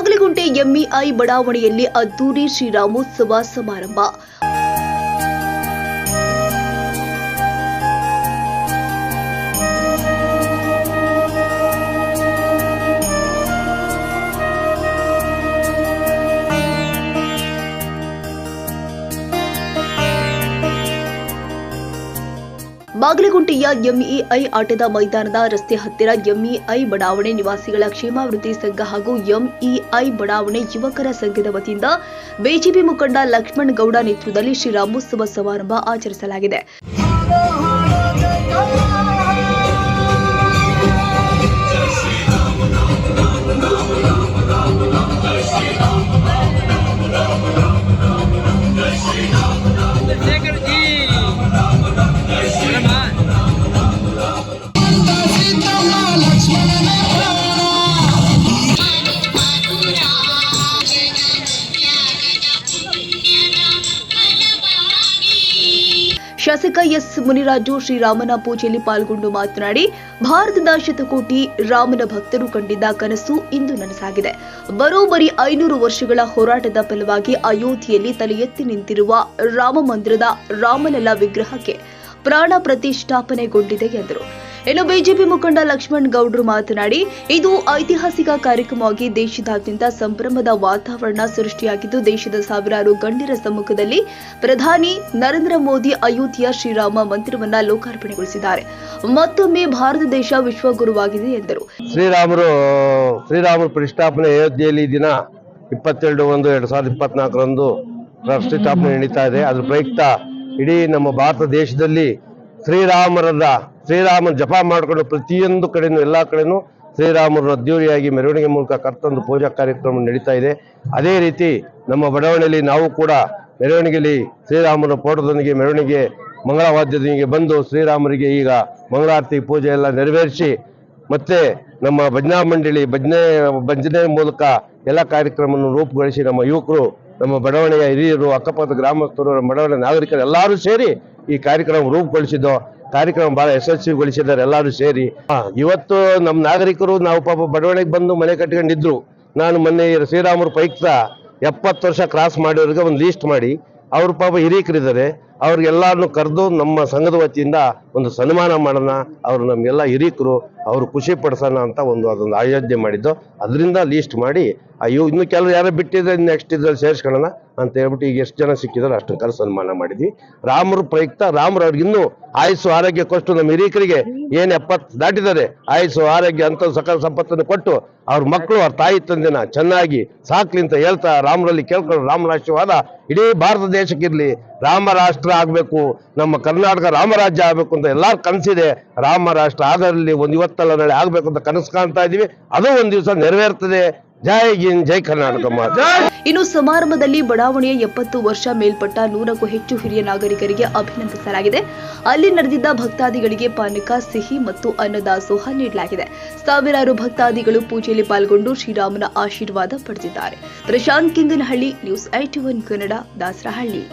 Bagalagunte MEI ಬಡಾವಣೆಯಲ್ಲಿ ಅದ್ದೂರಿ ಶ್ರೀರಾಮೋತ್ಸವ ಸಮಾರಂಭ. ಬಾಗಲಗುಂಟೆಯ ಎಂಇಐ ಆಟದ ಮೈದಾನದ ರಸ್ತೆ ಹತ್ತಿರ ಎಂಇಐ ಬಡಾವಣೆ ನಿವಾಸಿಗಳ ಕ್ಷೇಮಾಭಿವೃದ್ಧಿ ಸಂಘ ಹಾಗೂ ಎಂಇಐ ಬಡಾವಣೆ ಯುವಕರ ಸಂಘದ ವತಿಯಿಂದ ಬಿಜೆಪಿ ಮುಖಂಡ ಲಕ್ಷ್ಮಣ್ ಗೌಡ ನೇತೃತ್ವದಲ್ಲಿ ಶ್ರೀರಾಮೋತ್ಸವ ಸಮಾರಂಭ ಆಚರಿಸಲಾಗಿದೆ. ಶಾಸಕ ಎಸ್ ಮುನಿರಾಜು ಶ್ರೀರಾಮನ ಪೂಜೆಯಲ್ಲಿ ಪಾಲ್ಗೊಂಡು ಮಾತನಾಡಿ, ಭಾರತದ ಶತಕೋಟಿ ರಾಮನ ಭಕ್ತರು ಕಂಡಿದ್ದ ಕನಸು ಇಂದು ನನಸಾಗಿದೆ. ಬರೋಬ್ಬರಿ ಐನೂರು ವರ್ಷಗಳ ಹೋರಾಟದ ಫಲವಾಗಿ ಅಯೋಧ್ಯೆಯಲ್ಲಿ ತಲೆ ಎತ್ತಿ ನಿಂತಿರುವ ರಾಮ ಮಂದಿರದ ವಿಗ್ರಹಕ್ಕೆ ಪ್ರಾಣ ಪ್ರತಿಷ್ಠಾಪನೆಗೊಂಡಿದೆ ಎಂದರು. ಇನ್ನು ಬಿಜೆಪಿ ಮುಖಂಡ ಲಕ್ಷ್ಮಣ್ ಗೌಡ್ರು ಮಾತನಾಡಿ, ಇದು ಐತಿಹಾಸಿಕ ಕಾರ್ಯಕ್ರಮವಾಗಿ ದೇಶದಾದ್ಯಂತ ಸಂಭ್ರಮದ ವಾತಾವರಣ ಸೃಷ್ಟಿಯಾಗಿದ್ದು, ದೇಶದ ಸಾವಿರಾರು ಗಣ್ಯರ ಸಮ್ಮುಖದಲ್ಲಿ ಪ್ರಧಾನಿ ನರೇಂದ್ರ ಮೋದಿ ಅಯೋಧ್ಯೆಯ ಶ್ರೀರಾಮ ಮಂದಿರವನ್ನ ಲೋಕಾರ್ಪಣೆಗೊಳಿಸಿದ್ದಾರೆ. ಮತ್ತೊಮ್ಮೆ ಭಾರತ ದೇಶ ವಿಶ್ವಗುರುವಾಗಿದೆ ಎಂದರು. ಶ್ರೀರಾಮರು, ಶ್ರೀರಾಮರ ಪ್ರತಿಷ್ಠಾಪನೆ ಅಯೋಧ್ಯೆಯಲ್ಲಿ ದಿನ ಇಪ್ಪತ್ತೆರಡು ಒಂದು ಎರಡು ಸಾವಿರದ ಇಪ್ಪತ್ನಾಲ್ಕರಂದು ಪ್ರತಿಷ್ಠಾಪನೆ ನಡೀತಾ ಇದೆ. ಅದರ ಪ್ರಯುಕ್ತ ಇಡೀ ನಮ್ಮ ಭಾರತ ದೇಶದಲ್ಲಿ ಶ್ರೀರಾಮರದ, ಶ್ರೀರಾಮನ ಜಪ ಮಾಡಿಕೊಂಡು ಪ್ರತಿಯೊಂದು ಕಡೆನೂ, ಎಲ್ಲ ಕಡೆನೂ ಶ್ರೀರಾಮರ ಅದ್ದೂರಿಯಾಗಿ ಮೆರವಣಿಗೆ ಮೂಲಕ ಕರ್ತಂದು ಪೂಜಾ ಕಾರ್ಯಕ್ರಮ ನಡೀತಾ ಇದೆ. ಅದೇ ರೀತಿ ನಮ್ಮ ಬಡಾವಣೆಯಲ್ಲಿ ನಾವು ಕೂಡ ಮೆರವಣಿಗೆಯಲ್ಲಿ ಶ್ರೀರಾಮನ ಫೋಟೋದೊಂದಿಗೆ ಮೆರವಣಿಗೆ ಮಂಗಳವಾದ್ಯದೊಂದಿಗೆ ಬಂದು ಶ್ರೀರಾಮರಿಗೆ ಈಗ ಮಂಗಳಾರತಿ ಪೂಜೆ ಎಲ್ಲ ನೆರವೇರಿಸಿ, ಮತ್ತೆ ನಮ್ಮ ಭಜನಾ ಮಂಡಳಿ, ಭಜನೆ ಭಜನೆ ಮೂಲಕ ಎಲ್ಲ ಕಾರ್ಯಕ್ರಮವನ್ನು ರೂಪುಗೊಳಿಸಿ ನಮ್ಮ ಯುವಕರು, ನಮ್ಮ ಬಡಾವಣೆಯ ಹಿರಿಯರು, ಅಕ್ಕಪಕ್ಕದ ಗ್ರಾಮಸ್ಥರು, ನಮ್ಮ ಬಡಾವಣೆ ನಾಗರಿಕರು ಎಲ್ಲರೂ ಸೇರಿ ಈ ಕಾರ್ಯಕ್ರಮ ರೂಪುಗೊಳಿಸಿದ್ದು, ಕಾರ್ಯಕ್ರಮ ಬಹಳ ಯಶಸ್ವಿಗೊಳಿಸಿದ್ದಾರೆ ಎಲ್ಲರೂ ಸೇರಿ. ಇವತ್ತು ನಮ್ಮ ನಾಗರಿಕರು ನಾವು ಪಾಪ ಬಡವಣೆಗೆ ಬಂದು ಮನೆ ಕಟ್ಕೊಂಡಿದ್ರು. ನಾನು ಮೊನ್ನೆ ಶ್ರೀರಾಮರು ಪೈಕ್ತ ಎಪ್ಪತ್ತು ವರ್ಷ ಕ್ರಾಸ್ ಮಾಡಿರೋರಿಗೆ ಒಂದು ಲೀಸ್ಟ್ ಮಾಡಿ. ಅವರು ಪಾಪ ಹಿರೀಕರಿದ್ದಾರೆ. ಅವ್ರಿಗೆಲ್ಲರನ್ನು ಕರೆದು ನಮ್ಮ ಸಂಘದ ವತಿಯಿಂದ ಒಂದು ಸನ್ಮಾನ ಮಾಡೋಣ, ಅವರು ನಮಗೆಲ್ಲ ಹಿರೀಕರು, ಅವರು ಖುಷಿ ಪಡಿಸೋಣ ಅಂತ ಒಂದು ಅದೊಂದು ಆಯೋಜನೆ ಮಾಡಿದ್ದು. ಅದರಿಂದ ಲೀಸ್ಟ್ ಮಾಡಿ, ಅಯ್ಯೋ, ಇನ್ನು ಕೆಲವರು ಯಾರೋ ಬಿಟ್ಟಿದ್ರೆ ನೆಕ್ಸ್ಟ್ ಇದ್ರಲ್ಲಿ ಸೇರಿಸ್ಕೊಳ್ಳೋಣ ಅಂತ ಹೇಳ್ಬಿಟ್ಟು ಈಗ ಎಷ್ಟು ಜನ ಸಿಕ್ಕಿದ್ರು ಅಷ್ಟು ಕರೆ ಸನ್ಮಾನ ಮಾಡಿದ್ವಿ. ರಾಮರು ಪ್ರಯುಕ್ತ, ರಾಮರು ಅವ್ರಿಗೆ ಇನ್ನೂ ಆಯುಸ್ಸು ಆರೋಗ್ಯ ಕೊಟ್ಟು ನಮ್ಮ ಹಿರಿಯಕರಿಗೆ ಏನು ಎಪ್ಪತ್ತು ದಾಟಿದ್ದಾರೆ, ಆಯುಸ್ಸು, ಆರೋಗ್ಯ ಅಂತ ಸಕಲ ಸಂಪತ್ತನ್ನು ಕೊಟ್ಟು ಅವ್ರ ಮಕ್ಕಳು, ಅವ್ರ ತಾಯಿ ತಂದೆನ ಚೆನ್ನಾಗಿ ಸಾಕ್ಲಿ ಅಂತ ಹೇಳ್ತಾ ರಾಮರಲ್ಲಿ ಕೇಳ್ಕೊಂಡು ರಾಮನ ಆಶೀರ್ವಾದ ಇಡೀ ಭಾರತ ದೇಶಕ್ಕಿರ್ಲಿ. ರಾಮ ರಾಷ್ಟ್ರ ಆಗ್ಬೇಕು, ನಮ್ಮ ಕರ್ನಾಟಕ ರಾಮರಾಜ್ಯ ಆಗ್ಬೇಕು ಅಂತ ಎಲ್ಲರ ಕನಸಿದೆ. ರಾಮ ರಾಷ್ಟ್ರ ಆಗಲಿ ಒಂದು ಇವತ್ತಲ್ಲ ನಾಳೆ ಆಗ್ಬೇಕು ಅಂತ ಕನಸು ಕಾಣ್ತಾ ಇದ್ದೀವಿ ಅದು ಒಂದು ದಿವಸ ನೆರವೇರ್ತದೆ. ಜೈ ಗಿನ್ ಜೈ ಕರ್ನಾಟಕ ಇನ್ನು ಸಮಾರಂಭದಲ್ಲಿ ಬಡಾವಣೆಯ ಎಪ್ಪತ್ತು ವರ್ಷ ಮೇಲ್ಪಟ್ಟ ನೂರಕ್ಕೂ ಹೆಚ್ಚು ಹಿರಿಯ ನಾಗರಿಕರಿಗೆ ಅಭಿನಂದಿಸಲಾಗಿದೆ. ಅಲ್ಲಿ ನಡೆದಿದ್ದ ಭಕ್ತಾದಿಗಳಿಗೆ ಪಾನಕ, ಸಿಹಿ ಮತ್ತು ಅನ್ನದಾಸೋಹ ನೀಡಲಾಗಿದೆ. ಸಾವಿರಾರು ಭಕ್ತಾದಿಗಳು ಪೂಜೆಯಲ್ಲಿ ಪಾಲ್ಗೊಂಡು ಶ್ರೀರಾಮನ ಆಶೀರ್ವಾದ ಪಡೆದಿದ್ದಾರೆ. Prashanth Kinganahalli, news IT one Kannada, Dasarahalli.